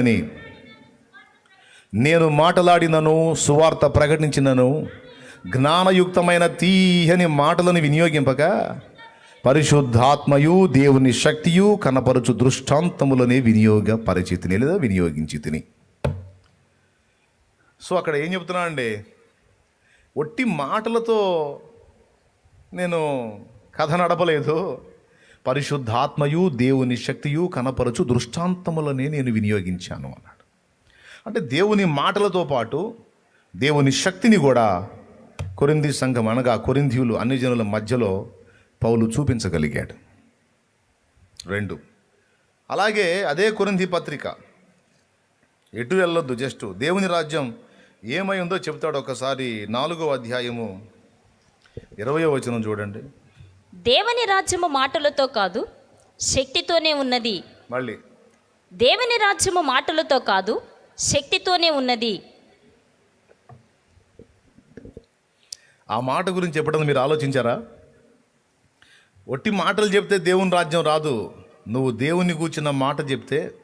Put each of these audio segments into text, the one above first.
అని నేను మాటలాడినను సువార్త ప్రకటించినను జ్ఞానయుక్తమైన తీయని మాటలను వినియోగింపక పరిశుద్ధాత్మయు దేవుని శక్తియు కనపరచు దృష్టాంతములనే వినియోగ పరిచితిని లేదా వినియోగించి తిని సో అక్కడ ఏం చెప్తున్నా అండి? ఒట్టి మాటలతో నేను కథ నడపలేదు. పరిశుద్ధాత్మయు దేవుని శక్తియు కనపరచు దృష్టాంతములనే నేను వినియోగించాను అన్నాడు. అంటే దేవుని మాటలతో పాటు దేవుని శక్తిని కూడా కొరింది సంఘం అనగా కొరింథీయులు అన్ని జనుల మధ్యలో పౌలు చూపించగలిగాడు. రెండు. అలాగే అదే కొరింది పత్రిక. ఎటు వెళ్ళొద్దు జస్ట్ దేవుని రాజ్యం ఏమై ఉందో చెప్తాడు ఒకసారి నాలుగో అధ్యాయము ఇరవయో వచనం చూడండి. దేవుని రాజ్యము మాటలతో కాదు శక్తితోనే ఉన్నది. మళ్ళీ. దేవుని రాజ్యము మాటలతో కాదు శక్తితోనే ఉన్నది. ఆ మాట గురించి ఎప్పుడన్నా మీరు ఆలోచించారా? ఒట్టి మాటలు చెప్తే దేవుని రాజ్యం రాదు. నువ్వు దేవుని కూర్చున్న మాట చెప్తే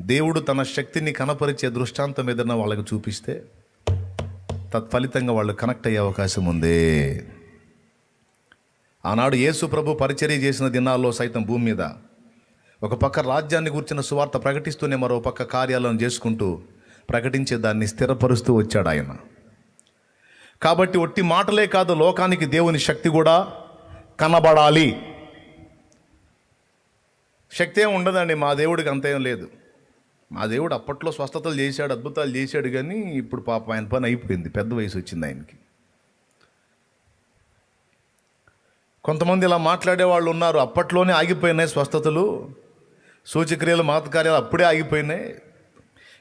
దేవుడు తన శక్తిని కనపరిచే దృష్టాంతం ఏదైనా వాళ్ళకి చూపిస్తే తత్ఫలితంగా వాళ్ళు కనెక్ట్ అయ్యే అవకాశం ఉంది. ఆనాడు యేసు ప్రభు పరిచర్య చేసిన దినాల్లో సైతం భూమి మీద ఒక పక్క రాజ్యాన్ని కూర్చిన సువార్త ప్రకటిస్తూనే మరో పక్క కార్యాలను చేసుకుంటూ ప్రకటించే దాన్ని స్థిరపరుస్తూ వచ్చాడు ఆయన. కాబట్టి ఒట్టి మాటలే కాదు లోకానికి దేవుని శక్తి కూడా కనబడాలి. శక్తి ఏం ఉండదండి మా దేవుడికి అంతేం లేదు. మా దేవుడు అప్పట్లో స్వస్థతలు చేశాడు అద్భుతాలు చేశాడు కానీ ఇప్పుడు పాప ఆయన పని అయిపోయింది పెద్ద వయసు వచ్చింది ఆయనకి. కొంతమంది ఇలా మాట్లాడే వాళ్ళు ఉన్నారు అప్పట్లోనే ఆగిపోయినాయి స్వస్థతలు. సూచక్రియలు మాతకార్యాలు అప్పుడే ఆగిపోయినాయి.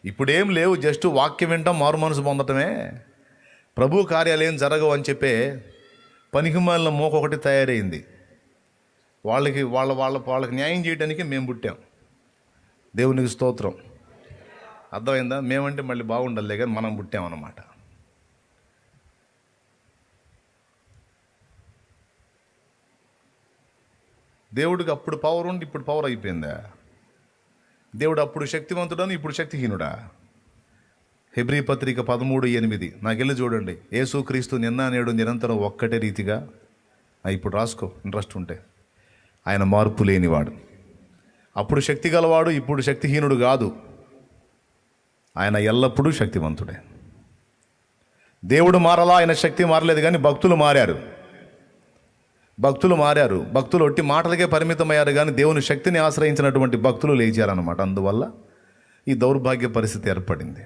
ఇప్పుడేం లేవు జస్ట్ వాక్యం వింటాం మారు మనసు పొందటమే. ప్రభు కార్యాలు ఏం జరగవు అని చెప్పే పనికిమాలిన మోక ఒకటి తయారైంది. వాళ్ళకి వాళ్ళ వాళ్ళ వాళ్ళకి న్యాయం చేయడానికి మేము పుట్టాం. దేవునికి స్తోత్రం. అర్థమైందా? మేమంటే మళ్ళీ బాగుండాలి కానీ మనం పుట్టామన్నమాట. దేవుడికి అప్పుడు పవర్ ఉండి ఇప్పుడు పవర్ అయిపోయిందా? దేవుడు అప్పుడు శక్తివంతుడని ఇప్పుడు శక్తిహీనుడా? హెబ్రీ పత్రిక పదమూడు ఎనిమిది. నాకెళ్ళి చూడండి. యేసుక్రీస్తు నిన్న నేడు నిరంతరం ఒక్కటే రీతిగా. ఇప్పుడు రాసుకో. ఇంట్రెస్ట్ ఉంటే. ఆయన మార్పు లేనివాడు. అప్పుడు శక్తి గలవాడు ఇప్పుడు శక్తిహీనుడు కాదు. ఆయన ఎల్లప్పుడూ శక్తివంతుడే. దేవుడు మారలా ఆయన శక్తి మారలేదు కానీ భక్తులు మారారు. భక్తులు మారారు. భక్తులు ఒట్టి మాటలకే పరిమితమయ్యారు కానీ దేవుని శక్తిని ఆశ్రయించినటువంటి భక్తులు లేచారనమాట అందువల్ల ఈ దౌర్భాగ్య పరిస్థితి ఏర్పడింది.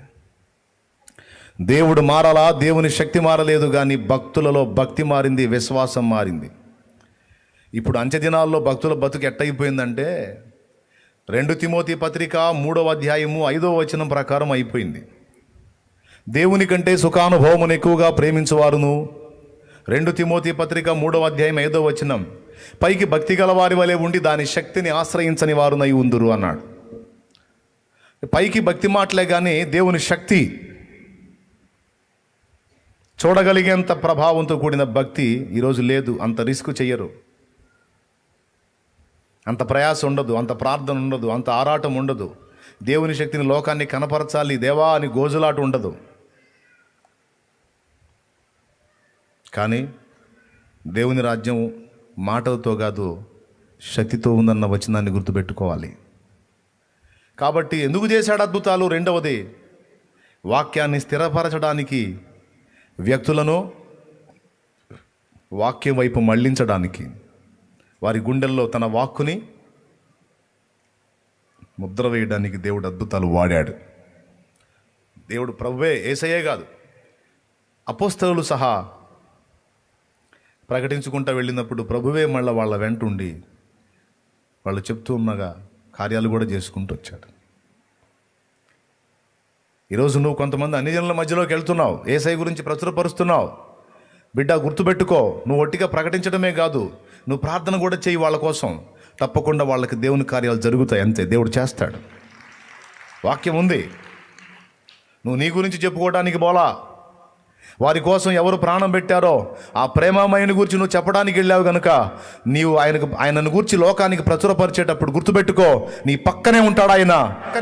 దేవుడు మారాలా? దేవుని శక్తి మారలేదు కానీ భక్తులలో భక్తి మారింది విశ్వాసం మారింది. ఇప్పుడు అంచెదినాల్లో భక్తుల బతుకు ఎట్టయిపోయిందంటే రెండు తిమోతి పత్రిక మూడవ అధ్యాయము ఐదవ వచనం ప్రకారం అయిపోయింది. దేవుని కంటే సుఖానుభవమును ఎక్కువగా ప్రేమించువారును. రెండు తిమోతి పత్రిక మూడవ అధ్యాయం ఏదో వచనం. పైకి భక్తి గల వారి వలె ఉండి దాని శక్తిని ఆశ్రయించని వారునై ఉందురు అన్నాడు. పైకి భక్తి మాటలే కానీ దేవుని శక్తి చూడగలిగేంత ప్రభావంతో కూడిన భక్తి ఈరోజు లేదు అంత రిస్క్ చెయ్యరు. అంత ప్రయాస ఉండదు అంత ప్రార్థన ఉండదు అంత ఆరాటం ఉండదు. దేవుని శక్తిని లోకాన్ని కనపరచాలి దేవా అని గోజులాట ఉండదు. కానీ దేవుని రాజ్యం మాటలతో కాదు శక్తితో ఉందన్న వచనాన్ని గుర్తుపెట్టుకోవాలి. కాబట్టి ఎందుకు చేశాడు అద్భుతాలు? రెండవది వాక్యాన్ని స్థిరపరచడానికి వ్యక్తులను వాక్యం వైపు మళ్ళించడానికి వారి గుండెల్లో తన వాక్కుని ముద్ర వేయడానికి దేవుడు అద్భుతాలు వాడాడు. దేవుడు ప్రభువే ఏసయ్యే కాదు అపోస్తలు సహా ప్రకటించుకుంటూ వెళ్ళినప్పుడు ప్రభువే మళ్ళీ వాళ్ళ వెంట ఉండి వాళ్ళు చెప్తూ ఉన్నగా కార్యాలు కూడా చేసుకుంటూ వచ్చాడు. ఈరోజు నువ్వు కొంతమంది అన్ని జనుల మధ్యలోకి వెళ్తున్నావు. ఏసై గురించి ప్రచురపరుస్తున్నావు. బిడ్డ గుర్తుపెట్టుకో నువ్వు ఒట్టిగా ప్రకటించడమే కాదు నువ్వు ప్రార్థన కూడా చేయి వాళ్ళ కోసం. తప్పకుండా వాళ్ళకి దేవుని కార్యాలు జరుగుతాయి అంతే దేవుడు చేస్తాడు. వాక్యం ఉంది. నువ్వు నీ గురించి చెప్పుకోవడానికి బోలా. వారి కోసం ఎవరు ప్రాణం పెట్టారో ఆ ప్రేమమయుని గురించి నువ్వు చెప్పడానికి వెళ్ళావు గనుక నీవు ఆయనకు ఆయనను గురించి లోకానికి ప్రచురపరిచేటప్పుడు గుర్తుపెట్టుకో నీ పక్కనే ఉంటాడు ఆయన.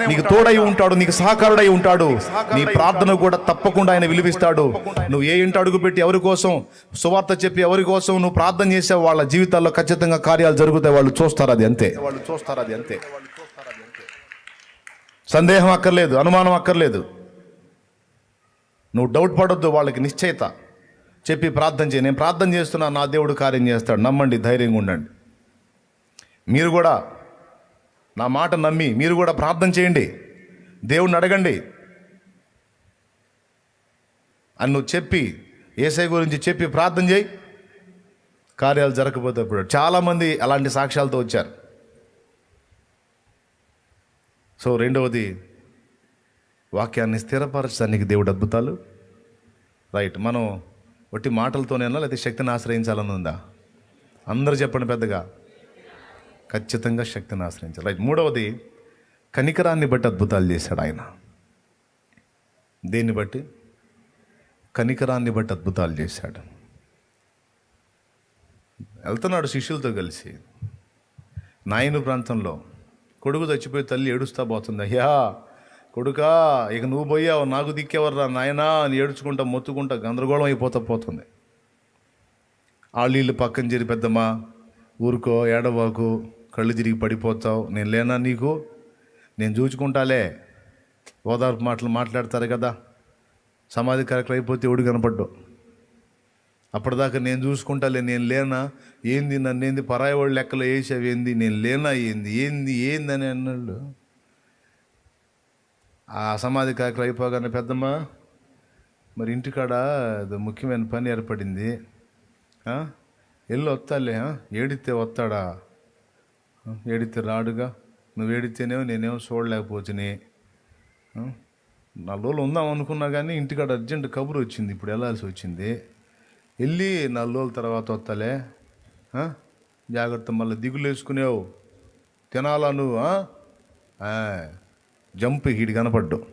నీకు తోడై ఉంటాడు నీకు సహకారుడై ఉంటాడు. నీ ప్రార్థన కూడా తప్పకుండా ఆయన విలువిస్తాడు. నువ్వు ఏ ఇంటి అడుగు పెట్టి ఎవరి కోసం సువార్త చెప్పి ఎవరి కోసం నువ్వు ప్రార్థన చేసావు వాళ్ళ జీవితాల్లో ఖచ్చితంగా కార్యాలు జరుగుతాయి వాళ్ళు చూస్తారు అది అంతే. వాళ్ళు చూస్తారు అది అంతే. సందేహం అక్కర్లేదు అనుమానం అక్కర్లేదు. నువ్వు డౌట్ పడొద్దు వాళ్ళకి నిశ్చయిత. చెప్పి ప్రార్థన చేయి. నేను ప్రార్థన చేస్తున్నా నా దేవుడు కార్యం చేస్తాడు. నమ్మండి ధైర్యంగా ఉండండి. మీరు కూడా నా మాట నమ్మి మీరు కూడా ప్రార్థన చేయండి. దేవుడిని అడగండి. అని నువ్వు చెప్పి ఏసై గురించి చెప్పి ప్రార్థన చేయి. కార్యాలు జరగకపోతే చాలామంది అలాంటి సాక్ష్యాలతో వచ్చారు. సో రెండవది వాక్యాన్ని స్థిరపరచడానికి దేవుడు అద్భుతాలు? రైట్. మనం ఒట్టి మాటలతోనేనా లేకపోతే శక్తిని ఆశ్రయించాలని ఉందా అందరూ చెప్పండి పెద్దగా. ఖచ్చితంగా శక్తిని ఆశ్రయించాలి. రైట్. మూడవది కనికరాన్ని బట్టి అద్భుతాలు చేశాడు ఆయన. దేన్ని బట్టి? కనికరాన్ని బట్టి అద్భుతాలు చేశాడు. వెళ్తున్నాడు శిష్యులతో కలిసి. నాయను ప్రాంతంలో కొడుకు చచ్చిపోయి తల్లి ఏడుస్తా పోతుంది. అయ్యా కొడుకా ఇక నువ్వు పోయావు నాకు దిక్కేవర్రా నాయనా అని ఏడుచుకుంటా మొత్తుకుంటా గందరగోళం అయిపోతా పోతుంది. ఆళ్ళీళ్ళు పక్కన చేరి పెద్దమ్మా ఊరుకో ఏడవాకు కళ్ళు తిరిగి పడిపోతావు. నేను లేనా నీకు? నేను చూచుకుంటాలే. ఓదార్పు మాటలు మాట్లాడతారు కదా. సమాధి కార్యక్రమం అయిపోతే ఎవడు కనపడ్డు. అప్పటిదాకా నేను చూసుకుంటాలే నేను లేనా? ఏంది నన్ను ఏంది పరాయి వాళ్ళు లెక్కలో వేసావు ఏంది నేను లేనా ఏంది? ఏంది ఏంది అని అన్నాడు ఆ సమాధి కార్యక్రమం అయిపోగానే పెద్దమ్మ మరి ఇంటికాడ ఏదో ముఖ్యమైన పని ఏర్పడింది. వెళ్ళి ఎల్లు వస్తాలే ఏడితే వస్తాడా? ఏడితే రాడుగా? నువ్వు ఏడితేనేమో నేనేమో చూడలేకపోతుని. నాలుగు రోజులు ఉందాం అనుకున్నా కానీ ఇంటికాడ అర్జెంట్ కబురు వచ్చింది ఇప్పుడు వెళ్ళాల్సి వచ్చింది. వెళ్ళి నాలుగు రోజుల తర్వాత వస్తాలే జాగ్రత్త మళ్ళీ దిగులు వేసుకునేవు తినాలా నువ్వు జంప్ ఇటు కనపడ్డు.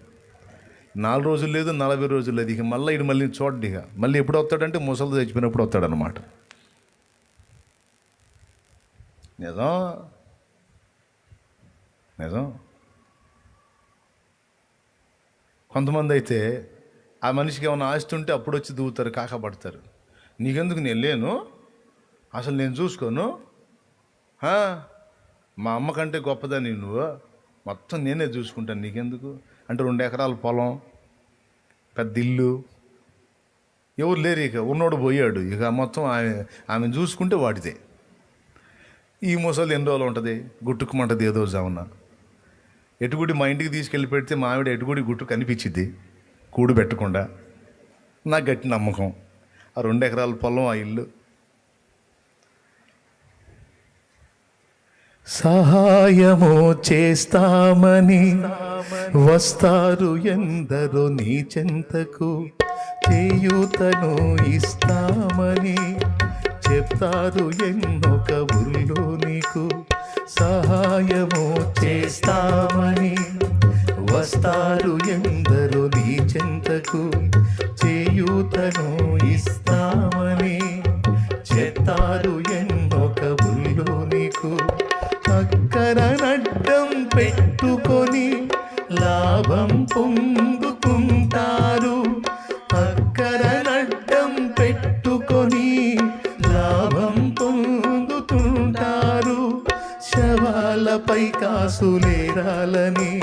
నాలుగు రోజులు లేదు నలభై రోజులు లేదు. ఇక మళ్ళీ ఇటు మళ్ళీ చూడండి ఇక. మళ్ళీ ఎప్పుడు వస్తాడంటే ముసలి చచ్చిపోయినప్పుడు వస్తాడనమాట నిజం? నిజం? కొంతమంది అయితే ఆ మనిషికి ఏమైనా ఆస్తి ఉంటే అప్పుడు వచ్చి దూవుతారు కాకపడతారు నీకెందుకు నేను లేను? అసలు నేను చూసుకోను? మా అమ్మ కంటే గొప్పదా నువ్వు? మొత్తం నేనే చూసుకుంటాను. నీకెందుకు? అంటే రెండు ఎకరాల పొలం పెద్ద ఇల్లు. ఎవరు లేరు ఇక. ఉన్నోడు పోయాడు. ఇక మొత్తం ఆమె ఆమెను చూసుకుంటే వాటిదే ఈ ముసలి ఎన్ని రోజులు ఉంటుంది? గుట్టుకుమంటది ఏదో జామున. ఎటుగుడి మా ఇంటికి తీసుకెళ్ళి పెడితే మా ఆవిడ ఎటుగుడి గుట్టు కనిపించింది కూడు పెట్టకుండా. నాకు గట్టి నమ్మకం. ఆ రెండు ఎకరాల పొలం ఆ ఇల్లు. సహాయము చేస్తామని వస్తారు ఎందరో నీ చెంతకు. చేయూతను ఇస్తామని చెప్తారు ఎన్నో కబుర్లు నీకు. సహాయము చేస్తామని వస్తారు ఎందరో నీ చెంతకు. చేయూతను ఇస్తామని చెప్తారు ఎన్నో పెట్టుకొని లాభం పొందుకుంటారు. అక్కర నడ్డం పెట్టుకొని లాభం పొందుతుంటారు శవాలపై కాసులేరాలని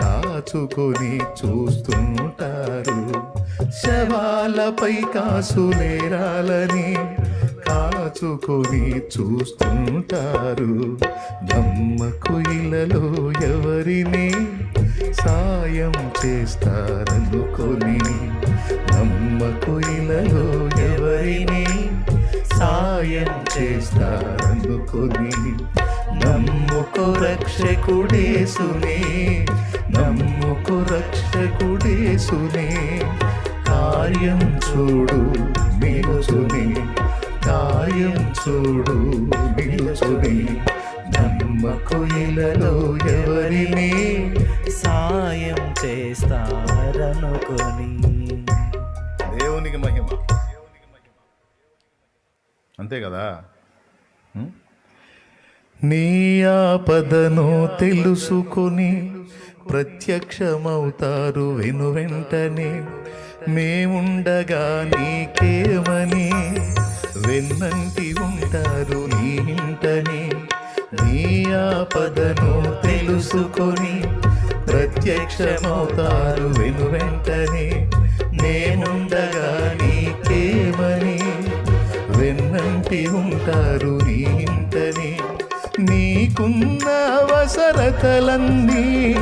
కాచుకొని చూస్తుంటారు. శవాలపై కాసులేరాలని కాచుకొని చూస్తుంటారు. నమ్మకు ఇలలో ఎవరిని సాయం చేస్తారనుకొని నమ్మకు ఇలలో ఎవరిని సాయం చేస్తారనుకొని నమ్ముకు రక్షకుడేసునే నమ్ముకు రక్షకుడేసునే కార్యం చూడు నిలుచుని. కార్యం చూడు నిలుచుని నమ్మకు ఎవరిని సాయం చేస్తారనుకొని. దేవునికి దేవునికి మహిమ. అంతే కదా? నీ ఆపదను తెలుసుకొని ప్రత్యక్షమవుతారు వెను వెంటనే. మేముండగా నీకేమని వెన్నంటి ఉంటారు నీ ఇంటని. నీ ఆపదను తెలుసుకొని ప్రత్యక్షమవుతారు వెను వెంటనే. నేనుండగా నీకేమని? వెన్నంటి ఉంటారు నీ నీకున్న అవసరతలన్నీ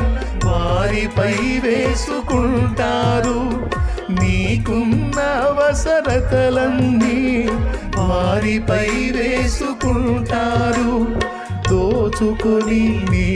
వారిపై వేసుకుంటారు. నీకున్న అవసరతలన్నీ వారిపై వేసుకుంటారు. దోచుకుని నీ